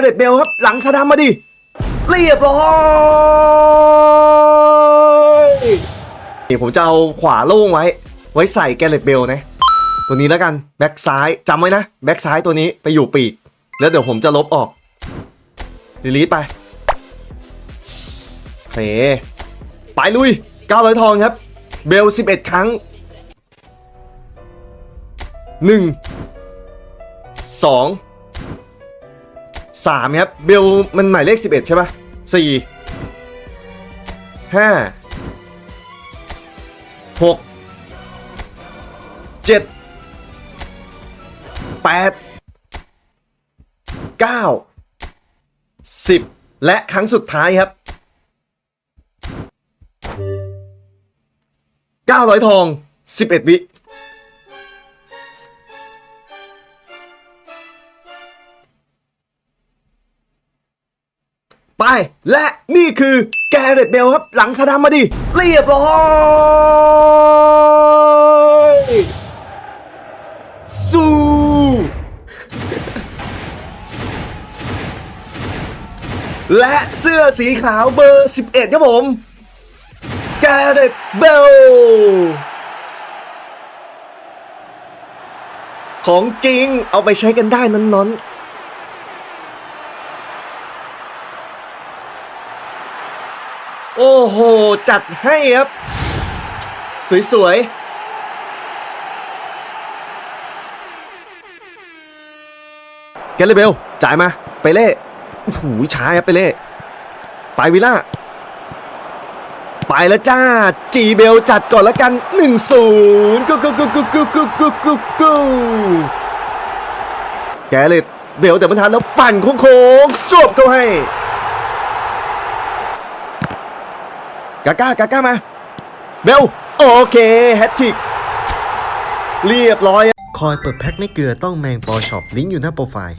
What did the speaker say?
เรตเบลครับ หลังคาดำมาดิ เรียบร้อยนี่ผมจะเอาขวาโล่งไว้ ไว้ใส่แกเรตเบลนะ ตัวนี้แล้วกัน แบ็กซ้ายจำไว้นะ แบ็กซ้ายตัวนี้ไปอยู่ปีก แล้วเดี๋ยวผมจะลบออกดีลีทไปเฮ้ไปลุย 900 ทองครับ เบล 11 ครั้ง 1 2 สามครับ เบลมันหมายเลขสิบเอ็ดใช่ปะสี่ห้าหกเจ็ดแปดเก้าสิบและครั้งสุดท้ายครับเก้าร้อยทองสิบเอ็ดวิ ไป และนี่คือแกเรตเบลครับ หลังคาดำมาดิ เรียบร้อยสู้และเสื้อสีขาวเบอร์ 11 ครับผม แกเรตเบล ของจริงเอาไปใช้กันได้นั้นๆ โอ้โห จัดให้ครับ สวยๆแกเลเบลจ่ายมา ไปเล่โอ้โหช้าครับไปเล่ไปวิล่า ไปแล้วจ้า จีเบลจัดก่อนล้วกัน1-0กูกูกูกูกูกูกูกูกูแกเลยเบลแต่มันทันแล้วปั่นโค้งๆสวบเข้าให้ กาก้ากาก้ามา เบล โอเค แฮตติก เรียบร้อย คอยเปิดแพ็คไม่เกลือต้องแมงปอช็อปลิงก์อยู่หน้าโปรไฟล์